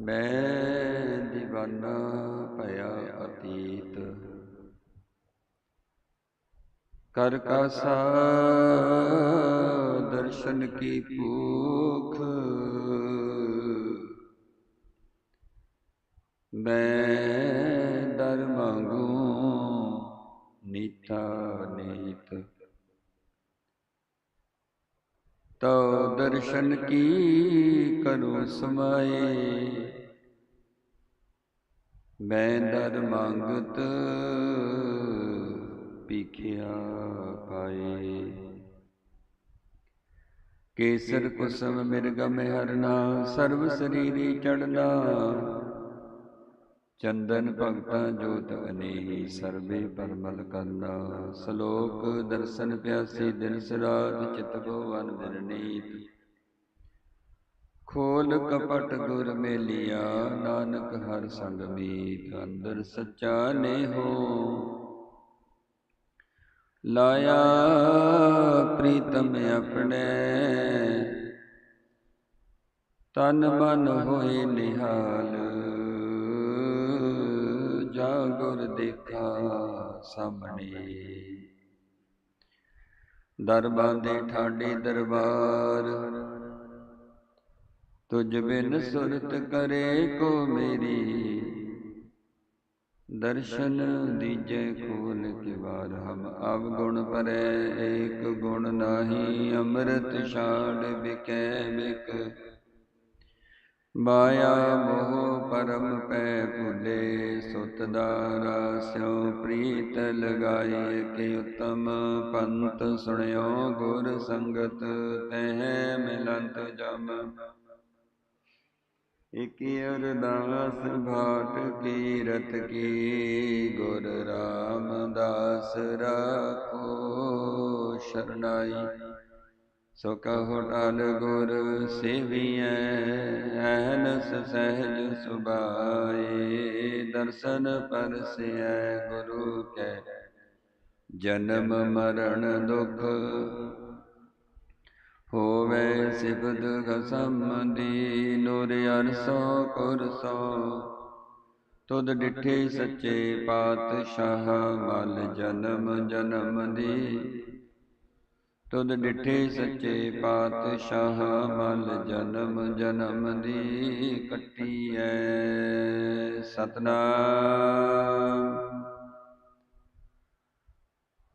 ਮੈਂ دیਵਾਨਾ ਭਇਆ ਅਤੀਤ। ਕਰ ਕਾਸਾ ਦਰਸ਼ਨ ਕੀ ਭੂਖ। ਮੈਂ ਦਰ ਮੰਗੂ ਨੀਤਾ ਨੀਤ। ਤਉ ਦਰਸ਼ਨ ਕੀ ਕਰੋ ਸਮਾਏ। ਮੈਂ ਦਰ ਮੰਗਤ ਪੀਖਿਆ ਪਾਏ। ਕੇਸਰ ਕੁਸਮ ਮਿਰਗ ਮਹਿਰਨਾ ਸਰਬ ਸਰੀਰੀ ਚੜਨਾ ਚੰਦਨ ਭਗਤਾ ਜੋਤ ਅਨੇਹੀ ਸਰਬੇ ਪਰਮਲ ਕਰਨਾ। ਸ਼ਲੋਕ ਦਰਸ਼ਨ ਪਿਆਸੀ ਦਿਨ ਸਰਾਤ ਚਿਤ ਭਵਨ ਦਿਨ ਨੀਤ ਖੋਲ ਕਪਟ ਗੁਰ ਮੇਲਿਆ, ਨਾਨਕ ਹਰ ਸੰਗ ਮੀਤ, ਅੰਦਰ ਸੱਚਾ ਨੇ ਹੋ। ਲਾਇਆ ਪ੍ਰੀਤਮ ਆਪਣੇ, ਤਨ ਮਨ ਹੋਏ ਨਿਹਾਲ। ਜਾ ਗੁਰ ਦੇਖਾ ਸਾਹਮਣੇ। ਦਰਬਾਰ ਦੇ ਠਾਡੇ ਦਰਬਾਰ ਤੁਝ ਬਿਨ ਸੁਰਤ ਕਰੇ ਕੋ ਮੇਰੀ। ਦਰਸ਼ਨ ਦੀਜੈ ਖੋਲ ਕੇ ਬਾਰ, ਹਮ ਅਬ ਗੁਣ ਪਰੈ, ਏਕ ਗੁਣ ਨਾਹੀ, ਅੰਮ੍ਰਿਤ ਛਾੜ ਬਿਕੈ ਬਿਕ ਮਾਇਆ ਮੋਹ ਪਰਮ ਪੈ ਭੁਲੇ, ਸੁਤ ਦਾਰਾ ਸਿਉ ਪ੍ਰੀਤ ਲਗਾਏ, ਕਿ ਉਤਮ ਪੰਤ ਸੁਣਿਓ ਗੁਰ ਸੰਗਤ, ਤਹਿ ਮਿਲੰਤ ਜਮ। ਇਕ ਅਰਦਾਸ ਭਾਟ ਕੀਰਤ ਕੀ, ਗੁਰ ਰਾਮਦਾਸ ਰਾਖੋ ਸ਼ਰਨਾਈ। ਸੋ ਕਹੋ ਟਲ ਗੁਰ ਸੇਵੀਐ, ਐਨਸ ਸਹਿਜ ਸੁਭਾਏ, ਦਰਸ਼ਨ ਪਰਸਿਐ ਗੁਰੂ ਕੈ। ਜਨਮ ਮਰਨ ਦੁਖ ਹੋਵੇ ਸਿਬਦ ਖਸਮ ਦੀ, ਨੂਰ ਅਰਸੋ ਕੁਰਸੋ ਤੁਧ ਡਿਠੇ ਸੱਚੇ ਪਾਤਸ਼ਾਹ ਮਲ ਜਨਮ ਜਨਮ ਦੀ। ਤੁਧ ਡਿਠੇ ਸੱਚੇ ਪਾਤਸ਼ਾਹ ਮਲ ਜਨਮ ਜਨਮ ਦੀ। ਕੱਟੀ ਐ ਸਤਨਾਮ।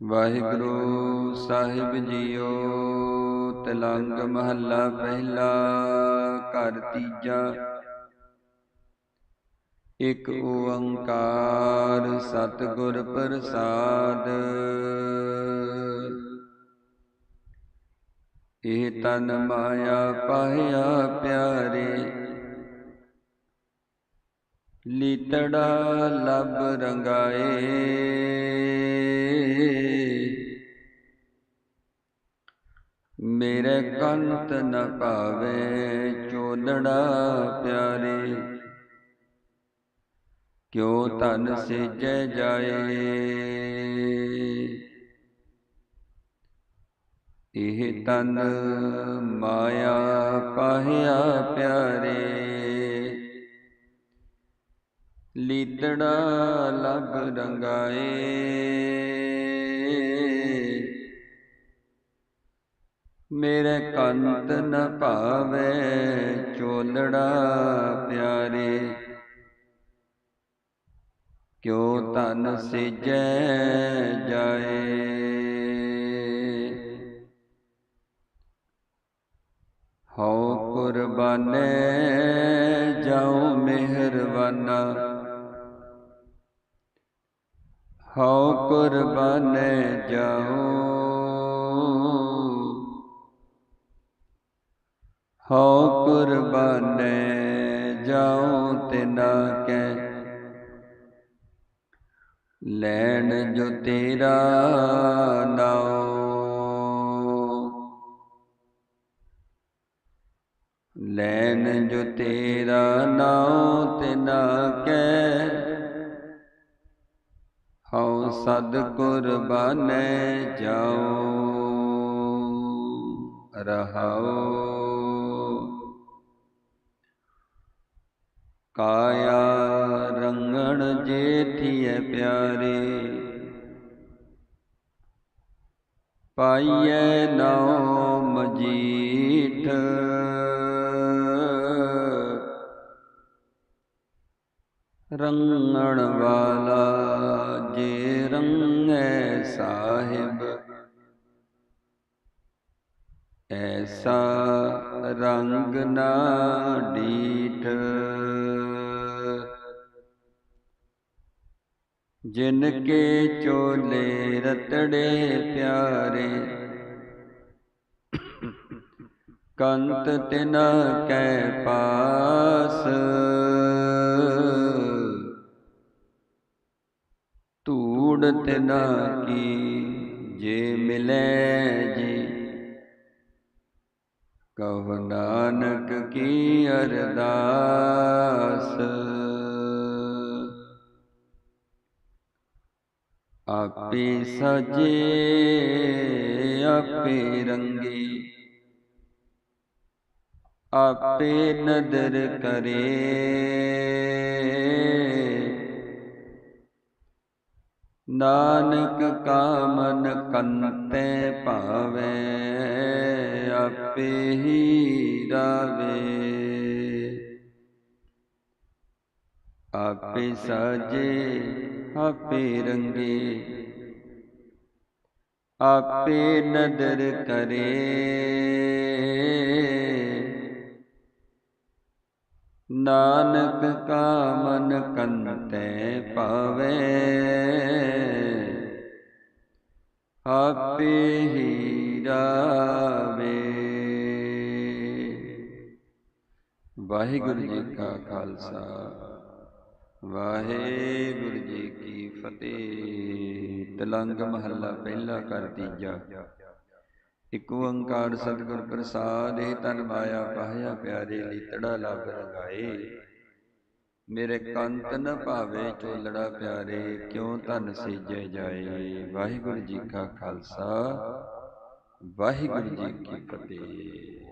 ਵਾਹਿਗੁਰੂ ਸਾਹਿਬ ਜੀਓ। ਤਲੰਗ ਮਹੱਲਾ ਪਹਿਲਾ, ਘਰ ਤੀਜਾ। ਇਕ ਓੰਕਾਰ ਸਤਿਗੁਰ ਪ੍ਰਸਾਦ। ਇਹ ਤਨ ਮਾਇਆ ਪਾਇਆ ਪਿਆਰੇ। ਲੀਤੜਾ ਲਬ ਰੰਗਾਏ। ਮੇਰੇ ਕੰਤ ਨ ਭਾਵੇ ਚੋਲੜਾ ਪਿਆਰੇ। ਕਿਉ ਤਨ ਸੇਜੈ ਜਾਏ? ਇਹ ਤਨ ਮਾਇਆ ਪਾਹਿਆ ਪਿਆਰੇ। ਲੀਤੜਾ ਲਬ ਰੰਗਾਏ। ਮੇਰੇ ਕੰਤ ਨ ਭਾਵੇ ਚੋਲੜਾ ਪਿਆਰੇ। ਕਿਉ ਤਨ ਸਿਜੈ ਜਾਏ? ਹਉ ਕੁਰਬਾਨੇ ਜਾਉ ਮਿਹਰਬਾਨਾ। ਹਉ ਕੁਰਬਾਨੇ ਜਾਉ ਹਉ ਕੁਰਬਾਨੇ ਜਾਉ ਤਿਨਾ ਕੈ ਲੈਣ ਜੋ ਤੇਰਾ ਨਾਉ ਲੈਣ ਜੋ ਤੇਰਾ ਨਾਉ ਤਿਨਾ ਕੈ ਹਉ ਸਦ ਕੁਰਬਾਨੇ ਜਾਉ। ਰਹਾਉ। ਕਾਇਆ ਰੰਗਣ ਜੇਠੀਐ ਪਿਆਰੇ। ਪਾਈਐ ਨਾਉ ਮਜੀਠ ਰੰਗਣ ਵਾਲਾ ਜੇ ਰੰਗੈ ਸਾਹਿਬ, ਐਸਾ ਰੰਗ ਨਾ ਡੀਠ। ਜਿਨ ਕੇ ਚੋਲੇ ਰਤੜੇ ਪਿਆਰੇ। ਕੰਤ ਤਿਨ ਕੈ ਪਾਸ। ਧੂੜ ਤਿਨਾ ਕੀ ਜੇ ਮਿਲੈ ਜੀ। ਕਹ ਨਾਨਕ ਕੀ ਅਰਦਾਸ। ਆਪੇ ਸਜੇ ਆਪੇ ਰੰਗੇ। ਆਪੇ ਨਦਰ ਕਰੇ। ਨਾਨਕ ਕਾਮਨ ਕੰਤੈ ਭਾਵੇ, ਆਪੇ ਹੀ ਰਾਵੇ। ਆਪੇ ਸਾਜੇ, ਆਪੇ ਰੰਗੇ। ਆਪੇ ਨਦਰ ਕਰੇ। ਨਾਨਕ ਕਾ ਮਨ ਕੰਤੈ ਪਾਵੇ। ਆਪੇ ਹੀ ਰਾਵੇ। ਵਾਹਿਗੁਰੂ ਜੀ ਕਾ ਖਾਲਸਾ। ਵਾਹਿਗੁਰੂ ਜੀ ਕੀ ਫਤਿਹ। ਤਲੰਗ ਮਹੱਲਾ ਪਹਿਲਾ ਕਰ ਤੀਜਾ। ਇਕ ਓੰਕਾਰ ਸਤਿਗੁਰ ਪ੍ਰਸਾਦ, ਇਹ ਤਨ ਮਾਇਆ ਪਾਇਆ ਪਿਆਰੇ ਲੀਤੜਾ ਲਭ ਰੰਗਾਏ। ਮੇਰੇ ਕੰਤ ਨ ਭਾਵੇ ਚੋਲੜਾ ਪਿਆਰੇ, ਕਿਉ ਧਨ ਸੀਜੇ ਜਾਏ? ਵਾਹਿਗੁਰੂ ਜੀ ਕਾ ਖਾਲਸਾ, ਵਾਹਿਗੁਰੂ ਜੀ ਕੀ ਫਤਿਹ।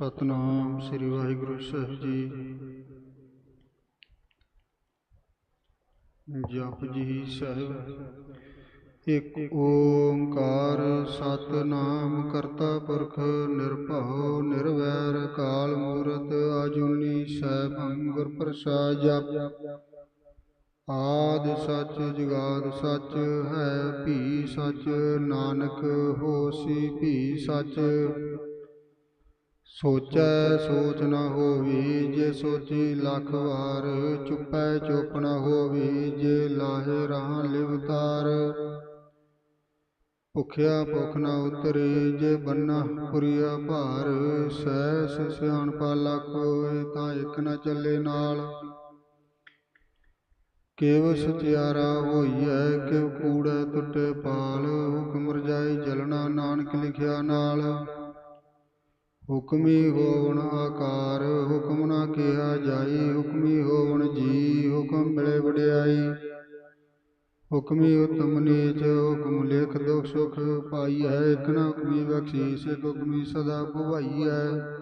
ਸਤਨਾਮ ਸ੍ਰੀ ਵਾਹਿਗੁਰੂ ਸਾਹਿਬ ਜੀ। ਜਪ ਜੀ ਸਾਹਿਬ, ਇੱਕ ਓੰਕਾਰ ਸਤਨਾਮ ਕਰਤਾ ਪੁਰਖ ਨਿਰਭਉ ਨਿਰਵੈਰ ਕਾਲ ਮੂਰਤ ਆਜੂਨੀ ਸੈਭੰ ਗੁਰ ਪ੍ਰਸਾਦ ਜਪ। ਆਦ ਸੱਚ ਜੁਗਾਦ ਸੱਚ ਹੈ, ਭੀ ਸੱਚ ਨਾਨਕ ਹੋਸੀ ਭੀ ਸੱਚ। ਸੋਚੈ ਸੋਚ ਨਾ ਹੋਵੀ, ਜੇ ਸੋਚੀ ਲੱਖ ਵਾਰ, ਚੁੱਪੈ ਚੁੱਪ ਨਾ ਹੋਵੀ, ਜੇ ਲਾਹੇ ਰਾਹ ਲਿਵਤਾਰ ਭੁਖਿਆ ਭੁਖ ਨਾ ਉਤਰੀ, ਜੇ ਬੰਨਾ ਪੁਰੀਆ ਭਾਰ, ਸਹਿਸ ਸਿਆਣਪਾ ਲਖੋਏ ਤਾਂ ਇੱਕ ਨਾ ਚੱਲੇ ਨਾਲ। ਕੇਵ ਸਚਿਆਰਾ ਹੋਈਐ, ਕਿਵ ਕੂੜੈ ਟੁੱਟੇ ਪਾਲ, ਹੁਕਮ ਰਜਾਈ ਜਲਣਾ, ਨਾਨਕ ਲਿਖਿਆ ਨਾਲ। ਹੁਕਮੀ ਹੋਵਣ ਆਕਾਰ, ਹੁਕਮ ਨਾ ਕਿਹਾ ਜਾਈ, ਹੁਕਮੀ ਹੋਵਣ ਜੀ, ਹੁਕਮ ਮਿਲੇ ਵਡਿਆਈ। ਹੁਕਮੀ ਉਤਮ ਨੀਚ, ਹੁਕਮ ਲੇਖ ਦੁਖ ਸੁਖ ਪਾਈ ਹੈ, ਇਕ ਨਾ ਹੁਕਮੀ ਬਖਸ਼ੀ ਇਕ ਹੁਕਮੀ ਸਦਾ ਭਵਾਈ ਹੈ।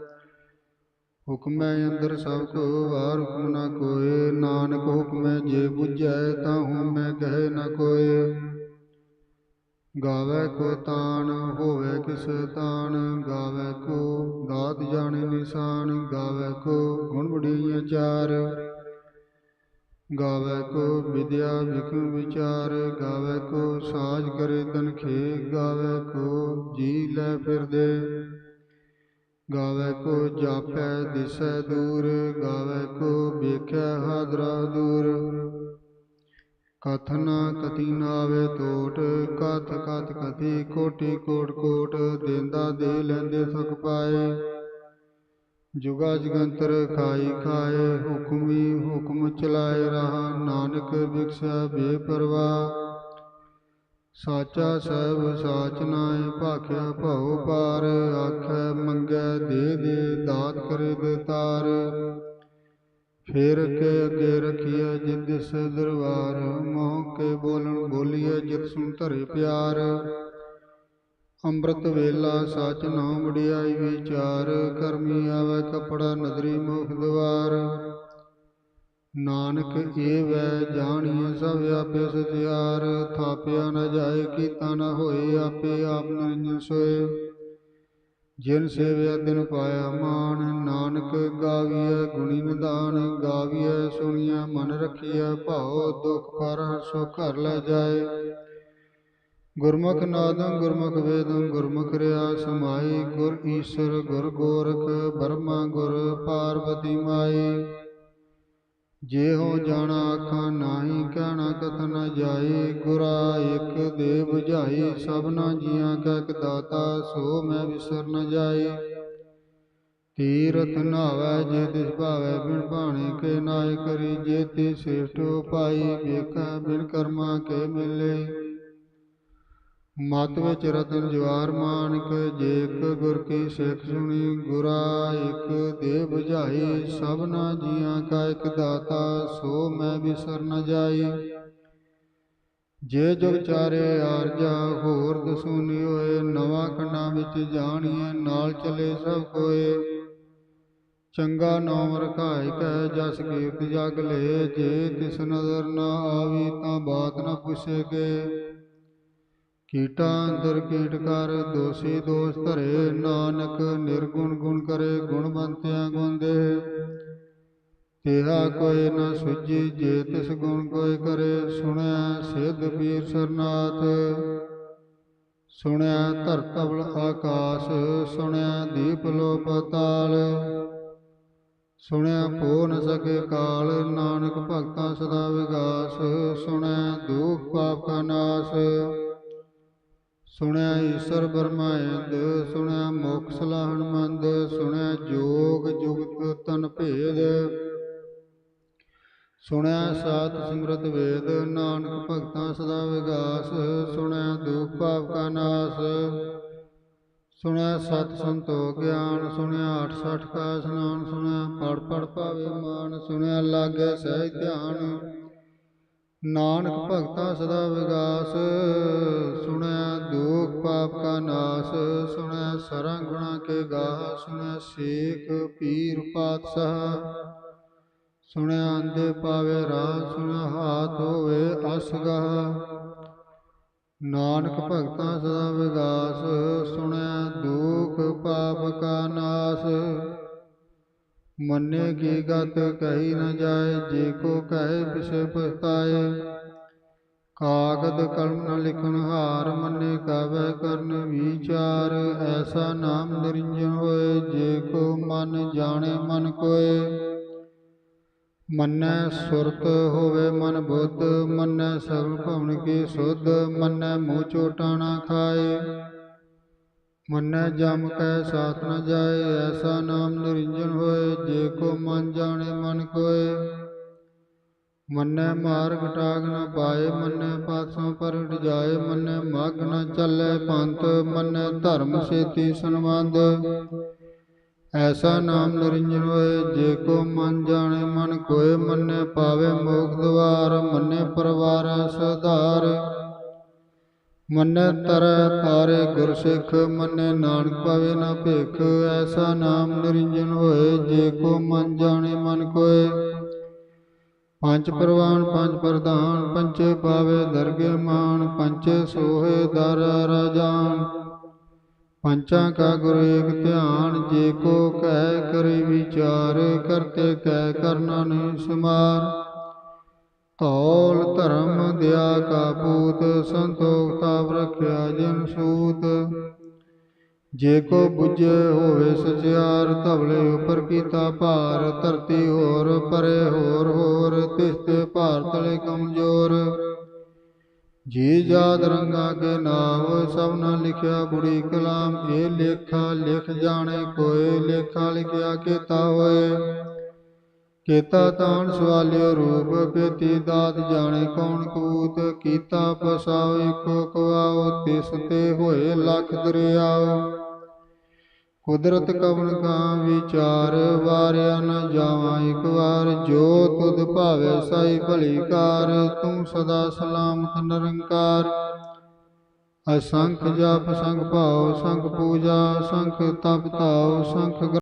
ਹੁਕਮੈ ਅੰਦਰ ਸਭ ਕੋ, ਵਾਰ ਹੁਕਮ ਨਾ ਕੋਏ, ਨਾਨਕ ਹੁਕਮੈ ਜੇ ਬੁਝੈ, ਤਾਂ ਹਉਮੈ ਕਹੇ ਨਾ ਕੋਏ। ਗਾਵੇ ਕੋ ਤਾਣ, ਹੋਵੇ ਕਿਸ ਤਾਣ, ਗਾਵੇ ਕੋ ਦਾਤ ਜਾਣੇ ਨਿਸ਼ਾਨ, ਗਾਵੇ ਕੋ ਗੁਣ ਬੜੀਆਂ ਚਾਰ। ਗਾਵੇ ਕੋ ਵਿਦਿਆ ਵਿਖਮ ਵਿਚਾਰ, ਗਾਵੇ ਕੋ ਸਾਜ ਕਰੇ ਤਨਖੇ ਗਾਵੇ ਕੋ ਜੀ ਲੈ ਫਿਰਦੇ। ਗਾਵੇ ਕੋ ਜਾਪੈ ਦਿਸੈ ਦੂਰ, ਗਾਵੇ ਕੋ ਵੇਖੈ ਹਾਦਰਾ ਦੂਰ। ਕਥ ਨਾ ਕਤੀ ਨਾਵੇ ਟੋਟ ਕਥ ਕਥ ਕਥੀ ਕੋਟੀ ਕੋਟ ਕੋਟ ਦੇਂਦਾ ਦੇ ਲੈਂਦੇ ਸੁਖ ਪਾਏ। ਜੁਗਾ ਜਗੰਤਰ ਖਾਈ ਖਾਏ, ਹੁਕਮੀ ਹੁਕਮ ਚਲਾਏ ਰਹਾ, ਨਾਨਕ ਬਿਕਸੈ ਬੇਪਰਵਾਹ ਸਾਚਾ ਸਹਿਬ ਸਾਚ ਨਾਏ, ਭਾਖਿਆ ਭਉ ਪਾਰ, ਆਖੈ ਮੰਗੈ ਦੇ ਦੇ, ਦਾਤ ਕਰੇ ਦੇਤਾਰ। ਫੇਰ ਕੇ ਅੱਗੇ ਰਖੀਐ ਜਿਤ ਦਿਸ ਦਰਬਾਰ, ਮੋਹ ਕੇ ਬੋਲਣ ਬੋਲੀਐ ਜਿਤ ਸੁਨ ਧਰੇ ਪਿਆਰ। ਅੰਮ੍ਰਿਤ ਵੇਲਾ ਸਚ ਨਾਮ ਵਡਿਆਈ ਵਿਚਾਰ ਕਰਮੀ ਆਵੇ ਕਪੜਾ ਨਦਰੀ ਮੁਖ ਦਵਾਰ। ਨਾਨਕ ਏ ਵੈ ਜਾਣੀਏ ਸਭ ਆਪੇ ਸਤਿਆਰ, ਥਾਪਿਆ ਨ ਜਾਏ ਕੀਤਾ ਨ ਹੋਏ ਆਪੇ ਆਪ ਨਿਰੰਜਨ ਸੋਏ। ਜਿਨ ਸੇਵਿਆ ਦਿਨ ਪਾਇਆ ਮਾਨ, ਨਾਨਕ ਗਾਵੀਐ ਗੁਣੀ ਨਿਦਾਨ, ਗਾਵੀਐ ਸੁਣੀਐ ਮਨ ਰਖੀਐ, ਭਾਉ ਦੁਖ ਪਰ ਸੁਖ ਘਰ ਲੈ ਜਾਏ। ਗੁਰਮੁਖ ਨਾਦੰ, ਗੁਰਮੁਖ ਵੇਦੰ, ਗੁਰਮੁਖ ਰਿਆ ਸਮਾਈ, ਗੁਰ ਈਸ਼ਰ, ਗੁਰ ਗੋਰਖ, ਬਰਮਾ ਗੁਰ ਪਾਰਵਤੀ ਮਾਈ। ਜੇ ਹੋ ਜਾਣਾ ਆਖਾਂ ਨਾਹੀ ਕਹਿਣਾ ਕਥ ਨ ਜਾਈ ਗੁਰਾ ਇਕ ਦੇ 부ਝਾਈ ਸਭਨਾ ਜੀਆਂ ਕਾ ਇਕ ਦਾਤਾ ਸੋ ਮੈਂ ਵਿਸਰ ਨ ਜਾਈ ਤੀਰਥ ਨਾਵੈ ਜੇ ਤਿਸ ਭਾਵੈ ਬਿਨ ਭਾਣੇ ਕੇ ਨਾਇ ਕਰੀ ਜੇ ਤੇ ਸੇਠੋ ਪਾਈ ਵੇਖੈ ਬਿਨ ਕਰਮਾ ਕੇ ਮਿਲੇ। ਮਤ ਵਿੱਚ ਰਤਨ ਜਵਾਰ ਮਾਨਕ ਜੇਕ ਇਕ ਗੁਰ ਕੀ ਸਿੱਖ ਸੁਣੀ, ਗੁਰਾ ਇਕ ਦੇ 부ਝਾਈ ਸਭਨਾ ਜੀਆਂ ਕਾ ਇਕ ਦਾਤਾ, ਸੋ ਮੈਂ ਵਿਸਰ ਨ ਜਾਈ। ਜੇ ਜੁਗ ਚਾਰੇ ਆਰਜਾ, ਹੋਰ ਦਸੂਨੀ ਹੋਏ, ਨਵਾਂ ਖੰਡਾਂ ਵਿੱਚ ਜਾਣੀਏ ਨਾਲ ਚਲੇ ਸਭ ਕੋਏ। ਚੰਗਾ ਨਾਮ ਰਖਾਇ ਕੈ, ਜਸ ਕੀਰਤ ਜਗ ਲੈ, ਜੇ ਤਿਸ ਨਜ਼ਰ ਨਾ ਆਵੀ ਤਾਂ ਬਾਤ ਨ ਪੁੱਛੇਗੇ ਕੀਟਾ ਅੰਦਰ ਕੀਟ ਕਰ, ਦੋਸੀ ਦੋਸ ਧਰੇ, ਨਾਨਕ ਨਿਰਗੁਣ ਗੁਣ ਕਰੇ, ਗੁਣਵੰਤਿਆ ਗੁਣ ਦੇ। ਤੇਹਾ ਕੋਈ ਨ ਸੁਝੀ, ਜੇ ਤਿਸ ਗੁਣ ਕੋਈ ਕਰੇ, ਸੁਣਿਆ ਸਿੱਧ ਪੀਰ ਸਰਨਾਥ। ਸੁਣਿਆ ਧਰਤਵਲ ਆਕਾਸ, ਸੁਣਿਆ ਦੀਪ ਲੋ ਪਤਾਲ ਸੁਣਿਆ ਪੋ ਨ ਸਕੇ ਕਾਲ, ਨਾਨਕ ਭਗਤਾਂ ਸਦਾ ਵਿਗਾਸ। ਸੁਣਿਆ ਦੁਖ ਪਾਪ ਕਾ ਨਾਸ। ਸੁਣਿਆ ਈਸ਼ਰ ਬਰਮਾਇੰਦ, ਸੁਣਿਆ ਮੋਖ ਸਲਾਹਣ ਮੰਦ, ਸੁਣਿਆ ਜੋਗ ਜੁਗਤ ਤਨ ਭੇਦ। ਸੁਣਿਆ ਸਾਤ ਸਿਮਰਤ ਵੇਦ, ਨਾਨਕ ਭਗਤਾਂ ਸਦਾ ਵਿਗਾਸ, ਸੁਣਿਆ ਦੁਖ ਪਾਪ ਕਾ ਨਾਸ। ਸੁਣਿਆ ਸਤ ਸੰਤੋਖ ਗਿਆਨ, ਸੁਣਿਆ 68 ਕਾ ਸਨਾਨ ਸੁਣਿਆ ਪੜ ਪੜ ਪਾਵੇ ਮਾਨ, ਸੁਣਿਆ ਲਾਗੇ ਸਹਿ ਧਿਆਨ। ਨਾਨਕ ਭਗਤਾ ਸਦਾ ਵਿਗਾਸ, ਸੁਣਿਆ ਪਾਪ ਕਾ ਨਾਸ ਸੁਣੈ ਸਰੰਗ ਗੁਣਾ ਕੇ ਗਾਹ, ਸੁਣੈ ਸੇਖ ਪੀਰ ਪਾਤਸ਼ਾਹ। ਸੁਣੈ ਆਂਦੇ ਪਾਵੇ ਰਾਹ ਸੁਣੈ ਹਾਥ ਹੋਵੇ ਅਸਗਾਹ। ਨਾਨਕ ਭਗਤਾਂ ਸਦਾ ਵਿਗਾਸ, ਸੁਣੈ ਦੁਖ ਪਾਪ ਕਾ ਨਾਸ। ਮੰਨੇ ਕੀ ਗਤ ਕਹੀ ਨ ਜਾਏ, ਜੇ ਕੋ ਕਹੇ ਪਿਛੇ ਪਛਤਾਏ। ਕਾਗਦ ਕਲਮ ਲਿਖਣ ਹਾਰ ਮੰਨੇ ਕਾਵੈ ਕਰਨ ਵਿਚਾਰ, ਐਸਾ ਨਾਮ ਨਿਰੰਜਨ ਹੋਏ, ਜੇ ਕੋ ਮਨ ਜਾਣੇ ਮਨ ਕੋਏ। ਮੰਨੈ ਸੁਰਤ ਹੋਵੇ ਮਨ ਬੁੱਧ, ਮੰਨੈ ਸਗਲ ਭਵਨ ਕੀ ਸੁਧ, ਮੰਨੈ ਮੂੰਹ ਚੋਟਾਣਾ ਖਾਏ। ਮੰਨੈ ਜਮ ਕੈ ਸਾਥ ਨ ਜਾਏ, ਐਸਾ ਨਾਮ ਨਿਰੰਜਨ ਹੋਏ, ਜੇ ਕੋ ਮਨ ਜਾਣੇ ਮਨ ਕੋਏ। ਮੰਨੈ ਮਾਰਗ ਟਾਗ ਨ ਪਾਏ, ਮੰਨੈ ਪਾਸੋਂ ਪਰਟ ਜਾਏ, ਮੰਨੈ ਮਗ ਨ ਚੱਲੇ ਪੰਥ, ਮੰਨੈ ਧਰਮ ਸੇਤੀ ਸੰਬੰਧ। ਐਸਾ ਨਾਮ ਨਿਰੰਜਨ ਹੋਏ, ਜੇ ਕੋ ਮਨ ਜਾਣੇ ਮਨ ਕੋਏ, ਮੰਨੇ ਪਾਵੇ ਮੋਖ ਦਵਾਰ, ਮੰਨੇ ਪਰਵਾਰ ਸੁਧਾਰ ਮੰਨੇ ਤਰੈ ਤਾਰੇ ਗੁਰ ਸਿੱਖ, ਮੰਨੇ ਨਾਨਕ ਪਾਵੇ ਨਾ ਭੇਖ। ਐਸਾ ਨਾਮ ਨਿਰੰਜਨ ਹੋਏ, ਜੇ ਕੋ ਮਨ ਜਾਣੇ ਮਨ ਕੋਏ ਪੰਜ ਪ੍ਰਵਾਨ, ਪੰਜ ਪ੍ਰਧਾਨ ਪੰਚੇ ਪਾਵੇ ਦਰਗੇ ਮਾਨ ਪੰਚੇ ਸੋਹੇ ਦਰ ਰਾਜਾਨ। ਪੰਚਾਂ ਕਾ ਗੁਰ ਏਕ ਧਿਆਨ, ਜੇ ਕੋ ਕਹਿ ਕਰੇ ਵਿਚਾਰ, ਕਰਤੇ ਕਹਿ ਕਰਨਾ ਨਹੀਂ ਸਮਾਰ। ਧੌਲ ਧਰਮ ਦਿਆ ਕਾ ਪੂਤ ਸੰਤੋਖ ਤਾਪ ਰਖਿਆ ਜਨ ਸੂਤ। ਜੇ ਕੋ ਬੁਝੇ ਹੋਵੇ ਸਚਿਆਰ, ਧਵਲੇ ਉਪਰ ਕੀਤਾ ਭਾਰ, ਧਰਤੀ ਹੋਰ ਪਰੇ ਹੋਰ ਹੋਰ ਤਿਸ ਤੇ ਕਮਜ਼ੋਰ। ਜੀ ਜਾਦ ਰੰਗਾ ਕੇ ਨਾਮ, ਸਭ ਸਭਨਾ ਲਿਖਿਆ ਬੁੜੀ ਕਲਾਮ, ਇਹ ਲੇਖਾ ਲਿਖ ਜਾਣੇ ਕੋਏ, ਲੇਖਾ ਲਿਖਿਆ ਕੀਤਾ ਹੋਏ। ਕੀਤਾ ਤਾਣ ਸਵਾਲਿਓ ਰੂਪ ਪੇਤੀ ਦਾਤ ਜਾਣੇ ਕੌਣ ਕੂਤ, ਕੀਤਾ ਪਸਾਉ ਇਕੋ ਕਵਾਉ ਤਿਸ ਤੇ ਹੋਏ ਲੱਖ ਦਰਿਆਓ। ਕੁਦਰਤ ਕਵਨ ਕਾ ਵਿਚਾਰ, ਵਾਰਿਆ ਨ ਜਾਵਾਂ ਇਕ ਵਾਰ। ਜੋ ਤੁਧ ਭਾਵੇ ਸਾਈ ਭਲੀ ਕਾਰ ਤੂੰ ਸਦਾ ਸਲਾਮਤ ਨਿਰੰਕਾਰ। ਅਸੰਖ ਜਪ ਸੰਖ ਭਾਉ ਸੰਖ ਪੂਜਾ, ਸੰਖ ਤਪ ਧਾਉ, ਸੰਖ